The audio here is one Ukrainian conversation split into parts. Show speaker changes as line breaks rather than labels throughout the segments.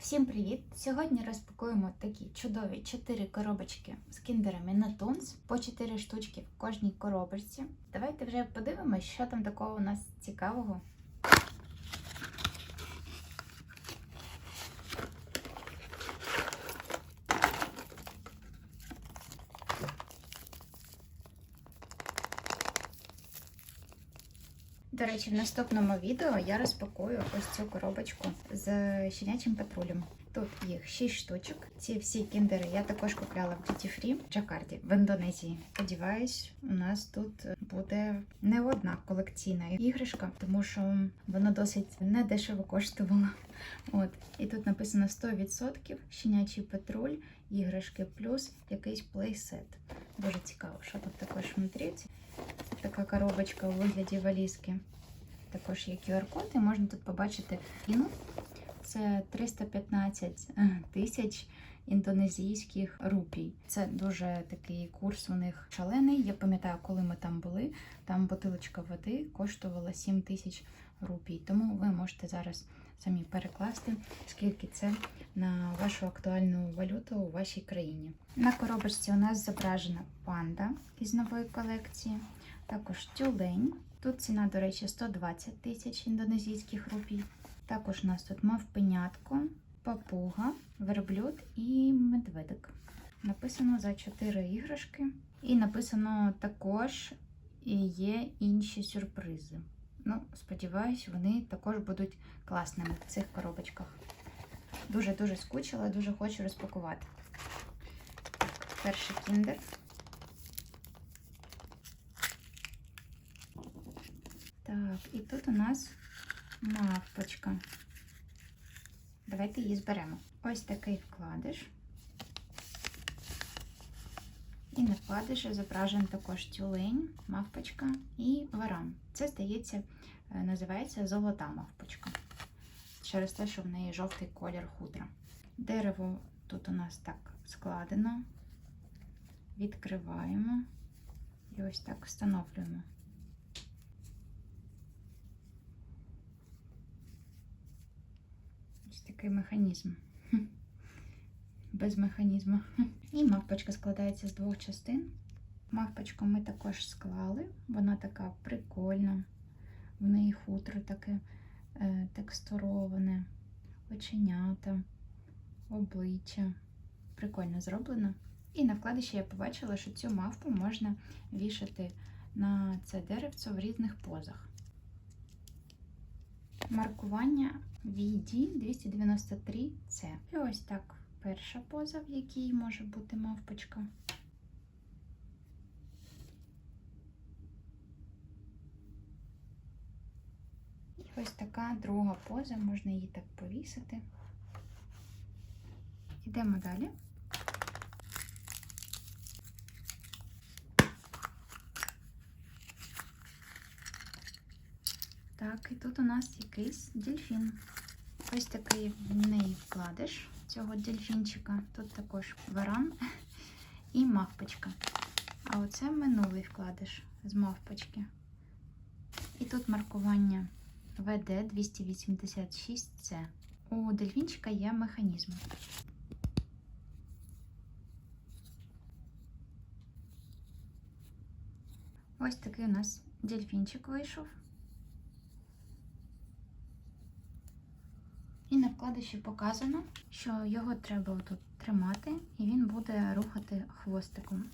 Всім привіт! Сьогодні розпакуємо такі чудові 4 коробочки з кіндерами на тунс, по 4 штучки в кожній коробочці. Давайте вже подивимось, що там такого у нас цікавого. Речі, в наступному відео я розпакую ось цю коробочку з щенячим патрулем. Тут їх 6 штучок. Ці всі кіндери я також купляла в Duty Free в Джакарді в Індонезії. Сподіваюсь, у нас тут буде не одна колекційна іграшка, тому що вона досить недешево коштувала. От і тут написано 100% щенячий патруль, іграшки плюс якийсь плейсет. Дуже цікаво, що тут також внутрі. Така коробочка у вигляді валізки. Також є QR-код, і можна тут побачити ціну. Це 315 тисяч індонезійських рупій. Це дуже такий курс у них шалений. Я пам'ятаю, коли ми там були, там бутилочка води коштувала 7 тисяч рупій. Тому ви можете зараз самі перекласти, скільки це на вашу актуальну валюту у вашій країні. На коробочці у нас зображена панда із нової колекції, також тюлень. Тут ціна, до речі, 120 тисяч індонезійських рупій. Також у нас тут мавпенятко, папуга, верблюд і медведик. Написано за 4 іграшки. І написано також є інші сюрпризи. Ну, сподіваюсь, вони також будуть класними в цих коробочках. Дуже-дуже скучила, дуже хочу розпакувати. Так, перший кіндер. Так, і тут у нас мавпочка. Давайте її зберемо. Ось такий вкладиш. І на вкладиші зображен також тюлень, мавпочка і варан. Це, здається, називається золота мавпочка. Через те, що в неї жовтий колір хутра. Дерево тут у нас так складено. Відкриваємо і ось так встановлюємо. Ось такий механізм. Без механізму. І мавпочка складається з двох частин. Мавпочку ми також склали, вона така прикольна. В неї хутро таке е, текстуроване, оченята, обличчя. Прикольно зроблено. І на вкладиші я побачила, що цю мавпу можна вішати на це деревце в різних позах. Маркування VD 293C. І ось так перша поза, в якій може бути мавпочка. І ось така друга поза, можна її так повісити. Йдемо далі. Так, і тут у нас якийсь дельфін. Ось такий в неї вкладиш цього дельфінчика. Тут також варан і мавпочка. А оце минулий вкладиш з мавпочки. І тут маркування ВД 286C. У дельфінчика є механізм. Ось такий у нас дельфінчик вийшов. І на вкладиші показано, що його треба тут тримати, і він буде рухати хвостиком.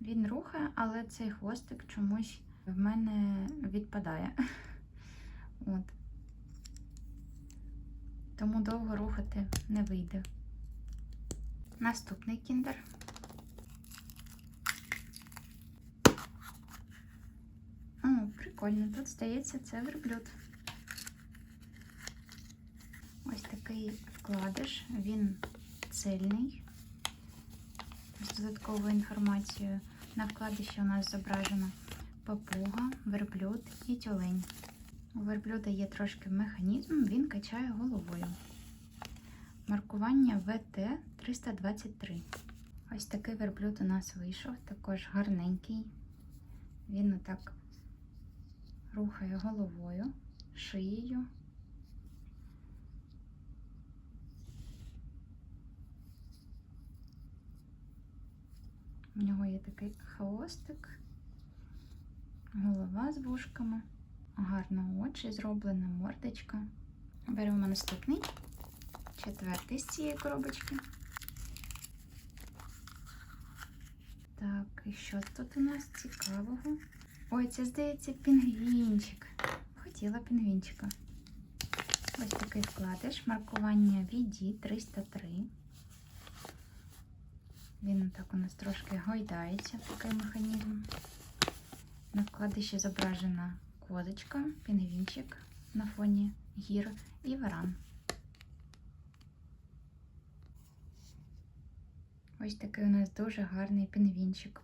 Він рухає, але цей хвостик чомусь в мене відпадає. От. Тому довго рухати не вийде. Наступний кіндер. О, прикольно. Тут здається, це верблюд. Ось такий вкладиш, він цельний. З додатковою інформацією. На вкладиші у нас зображена папуга, верблюд і тюлень. У верблюда є трошки механізм, він качає головою. Маркування ВТ-323. Ось такий верблюд у нас вийшов, також гарненький. Він отак рухає головою, шиєю. У нього є такий хвостик, голова з вушками, гарно очі зроблена, мордочка. Беремо наступний, четвертий з цієї коробочки. Так, і що тут у нас цікавого? Ой, це здається пінгвінчик. Хотіла пінгвінчика. Ось такий вкладиш. Маркування VD 303. Він так у нас трошки гойдається, такий механізм. На вкладиші зображена козочка, пінгвінчик на фоні гір і варан. Ось такий у нас дуже гарний пінгвінчик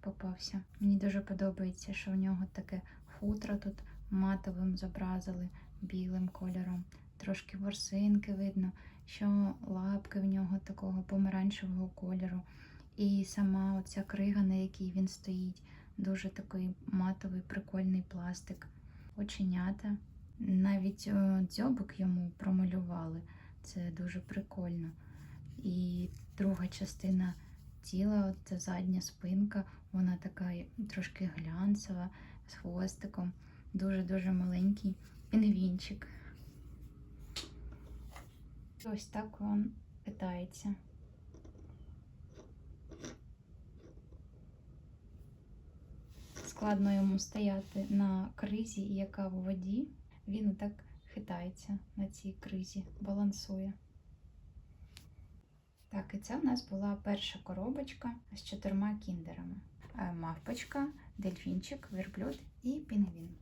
попався. Мені дуже подобається, що в нього таке хутро тут матовим зобразили білим кольором. Трошки ворсинки видно, що лапки в нього такого помаранчевого кольору. І сама оця крига, на якій він стоїть, дуже такий матовий, прикольний пластик. Оченята. Навіть е, дзьобик йому промалювали. Це дуже прикольно. І друга частина тіла, ця задня спинка, вона така трошки глянцева, з хвостиком. Дуже-дуже маленький пінгвінчик. Ось так він питається. Складно йому стояти на кризі, яка в воді. Він так хитається на цій кризі, балансує. Так, і це в нас була перша коробочка з чотирма кіндерами: Е, мавпочка, дельфінчик, верблюд і пінгвін.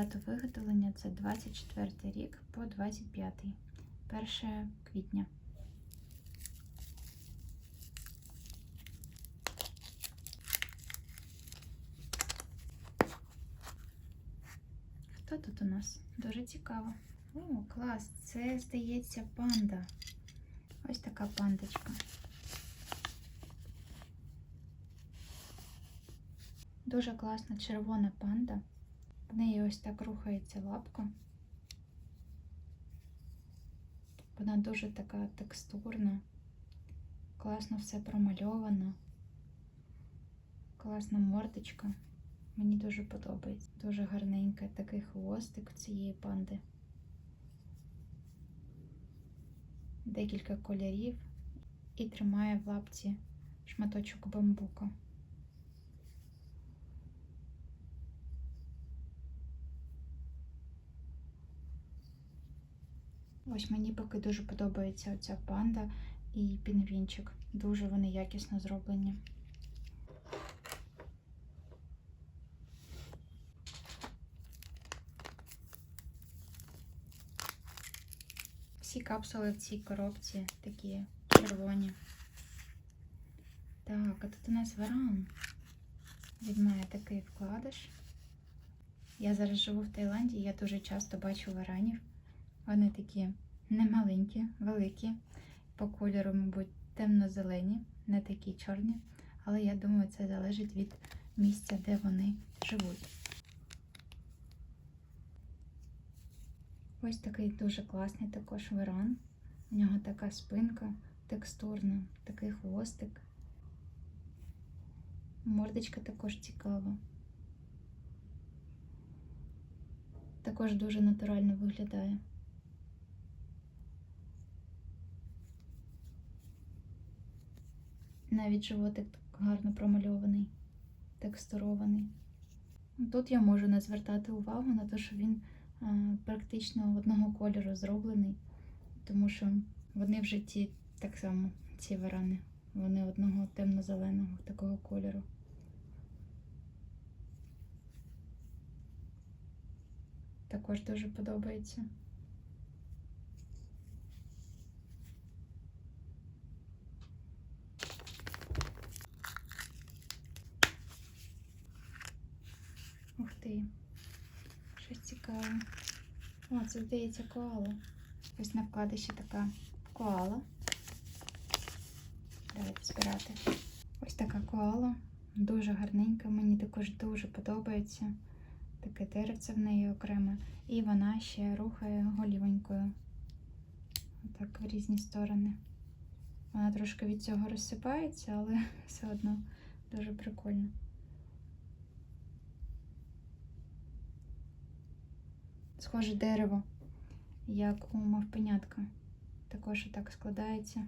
Дата виготовлення це 24 рік по 25, 1 квітня. Хто тут у нас? Дуже цікаво. О, клас! Це, здається, панда. Ось така пандочка. Дуже класна червона панда. В неї ось так рухається лапка. Вона дуже така текстурна, класно все промальовано, класна мордочка. Мені дуже подобається. Дуже гарненький такий хвостик цієї панди. Декілька кольорів і тримає в лапці шматочок бамбука. Ось мені поки дуже подобається оця панда і пінгвінчик. Дуже вони якісно зроблені. Всі капсули в цій коробці такі червоні. Так, а тут у нас варан. Він має такий вкладиш. Я зараз живу в Таїланді, я дуже часто бачу варанів. Вони такі немаленькі, великі, по кольору, мабуть, темно-зелені, не такі чорні. Але я думаю, це залежить від місця, де вони живуть. Ось такий дуже класний також варан. У нього така спинка текстурна, такий хвостик. Мордочка також цікава. Також дуже натурально виглядає. Навіть животик гарно промальований, текстурований. Тут я можу не звертати увагу на те, що він а, практично одного кольору зроблений, тому що вони в житті так само, ці варани, вони одного темно-зеленого такого кольору. Також дуже подобається. Ух ти, щось цікаве. О, це здається коала. Ось на вкладиші така коала. Давайте збирати. Ось така коала. Дуже гарненька, мені також дуже подобається. Таке деревце в неї окреме. І вона ще рухає голівонькою. Отак в різні сторони. Вона трошки від цього розсипається, але все одно дуже прикольно. Схоже дерево, як у мавпенятка. Також отак складається.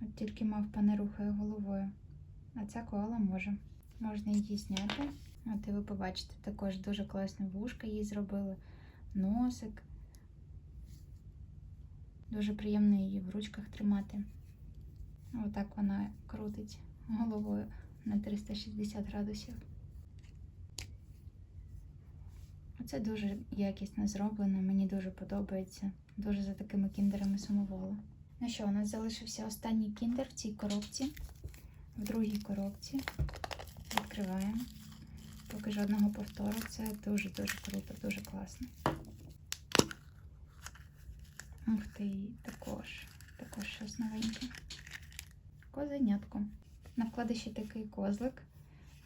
От тільки мавпа не рухає головою. А ця коала може. Можна її зняти. От і ви побачите, також дуже класне вушка їй зробили, носик. Дуже приємно її в ручках тримати. Отак вона крутить головою на 360 градусів. Оце дуже якісно зроблено, мені дуже подобається. Дуже за такими кіндерами сумувала. Ну що, у нас залишився останній кіндер в цій коробці. В другій коробці відкриваємо. Поки жодного повтору. Це дуже-дуже круто, дуже класно. Ух ти, також. Також щось новеньке. Козенятко. На вкладиші такий козлик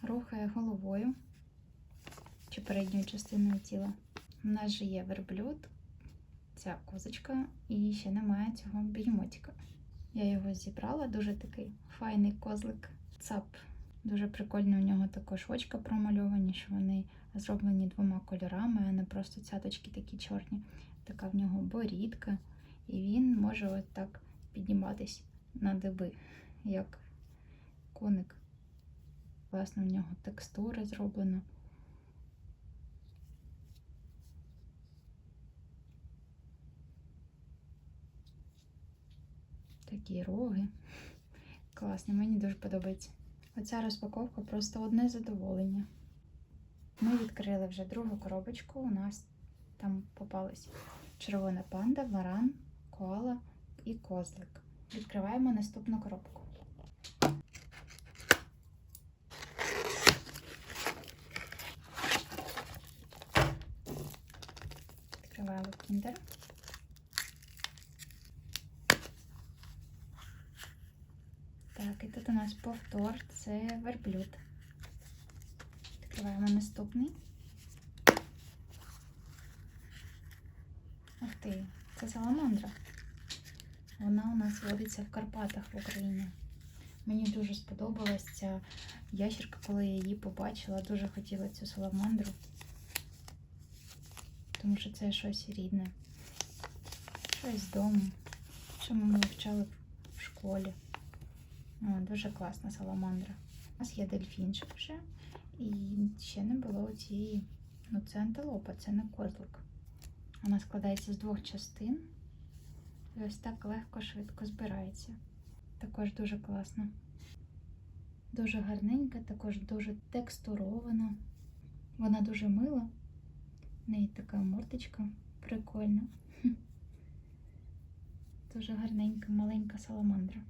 рухає головою чи передньою частиною тіла. У нас же є верблюд, ця козочка, і ще немає цього бігемотика. Я його зібрала, дуже такий файний козлик. Цап. Дуже прикольно у нього також очка промальовані, що вони зроблені двома кольорами, а не просто цяточки такі чорні. Така в нього борідка, і він може от так підніматись на диби, як коник. Власне, в нього текстура зроблена. Такі роги. Класно, мені дуже подобається. Оця розпаковка просто одне задоволення. Ми відкрили вже другу коробочку. У нас там попались червона панда, варан, коала і козлик. Відкриваємо наступну коробку. Відкриваємо кіндер. Так, і тут у нас повтор, це верблюд. Відкриваємо наступний. Ух ти, це саламандра. Вона у нас водиться в Карпатах в Україні. Мені дуже сподобалась ця ящерка, коли я її побачила. Дуже хотіла цю саламандру. Тому що це щось рідне. Щось з дому. Що ми вивчали в школі. О, дуже класна саламандра. У нас є дельфінчик вже. І ще не було цієї. Ну, це антилопа, це не козлик. Вона складається з двох частин. І ось так легко, швидко збирається. Також дуже класно. Дуже гарненька, також дуже текстурована. Вона дуже мила. В неї така мордочка прикольна. Дуже гарненька, маленька саламандра.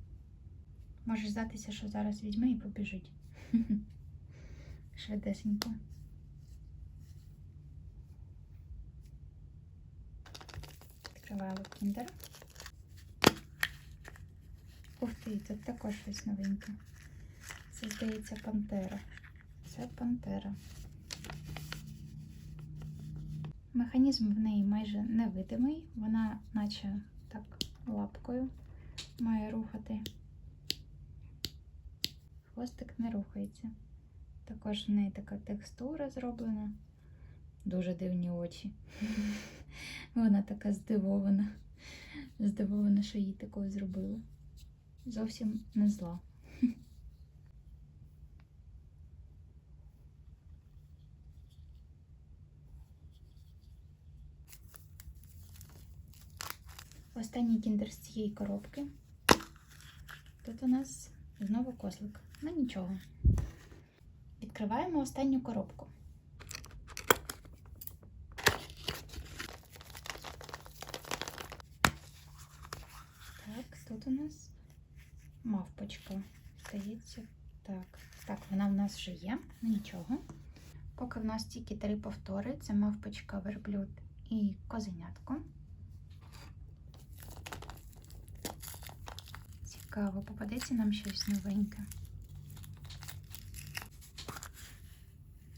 Може здатися, що зараз візьме і побіжить. Швидесенько. Відкриваю кіндер. Ух ти, тут також щось новеньке. Це, здається, пантера. Це пантера. Механізм в неї майже невидимий. Вона, наче так, лапкою має рухати. Хвостик не рухається. Також в неї така текстура зроблена. Дуже дивні очі. Вона така здивована. Здивована, що їй такою зробили. Зовсім не зла. Останній кіндер з цієї коробки. Тут у нас знову козлик. Ну нічого. Відкриваємо останню коробку. Так, тут у нас мавпочка. Здається, так. Так, вона в нас вже є, ну нічого. Поки в нас тільки три повтори: це мавпочка, верблюд і козенятко. Цікаво, попадеться нам щось новеньке.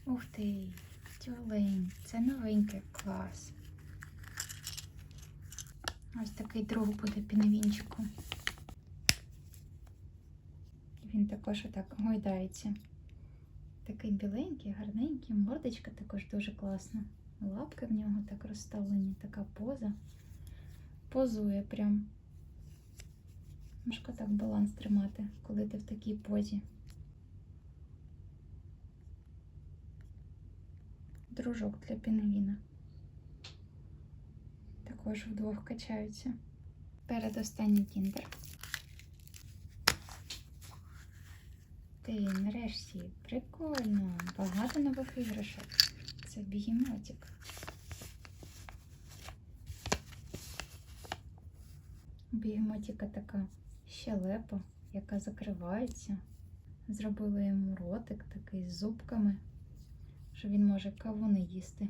Ух ти, тюлень, це новенький клас. Ось такий друг буде піновінчику. Він також отак гойдається. Такий біленький, гарненький, мордочка також дуже класна. Лапки в нього так розставлені, така поза. Позує прям. Важко так баланс тримати, коли ти в такій позі. Дружок для пінгвіна. Також вдвох качаються. Передостанній кіндер. Ти нарешті прикольно. Багато нових іграшок. Це бігемотик. У бігемотика така щелепа, яка закривається. Зробили йому ротик такий з зубками, що він може кавуни їсти.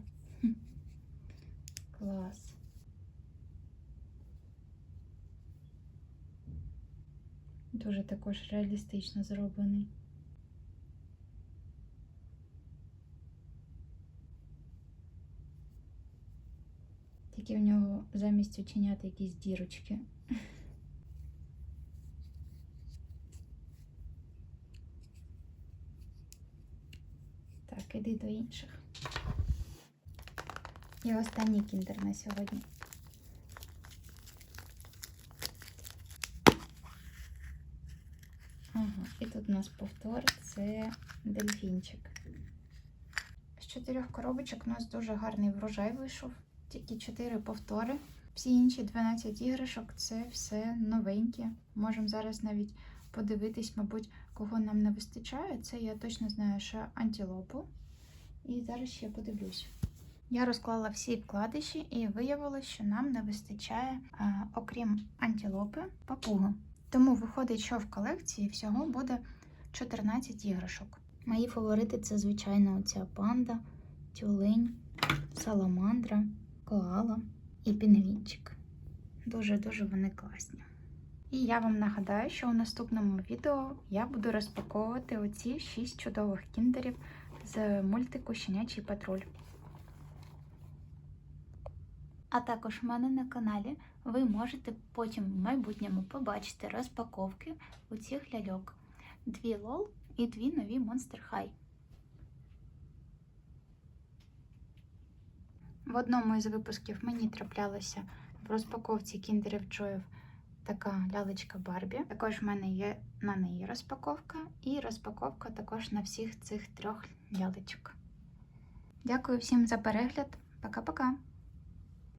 Клас. Дуже також реалістично зроблений. Тільки в нього замість оченят якісь дірочки. Так, іди до інших. І останній кіндер на сьогодні. Ага, і тут у нас повтор це дельфінчик. З чотирьох коробочок у нас дуже гарний врожай вийшов. Тільки 4 повтори. Всі інші 12 іграшок це все новенькі. Можемо зараз навіть подивитись, мабуть, кого нам не вистачає. Це я точно знаю, що антилопу. І зараз ще подивлюсь. Я розклала всі вкладиші і виявилось, що нам не вистачає, а, окрім антилопи, папуги. Тому виходить, що в колекції всього буде 14 іграшок. Мої фаворити це, звичайно, оця панда, тюлень, саламандра, коала і пінгвінчик. Дуже-дуже вони класні. І я вам нагадаю, що у наступному відео я буду розпаковувати оці 6 чудових кіндерів з мультику Щенячий патруль. А також в мене на каналі ви можете потім в майбутньому побачити розпаковки у цих ляльок. Дві лол і дві нові Monster High. В одному із випусків мені траплялося в розпаковці кіндерів Джоїв така лялечка Барбі. Також в мене є на неї розпаковка, і розпаковка також на всіх цих трьох лялечок. Дякую всім за перегляд. Пока-пока!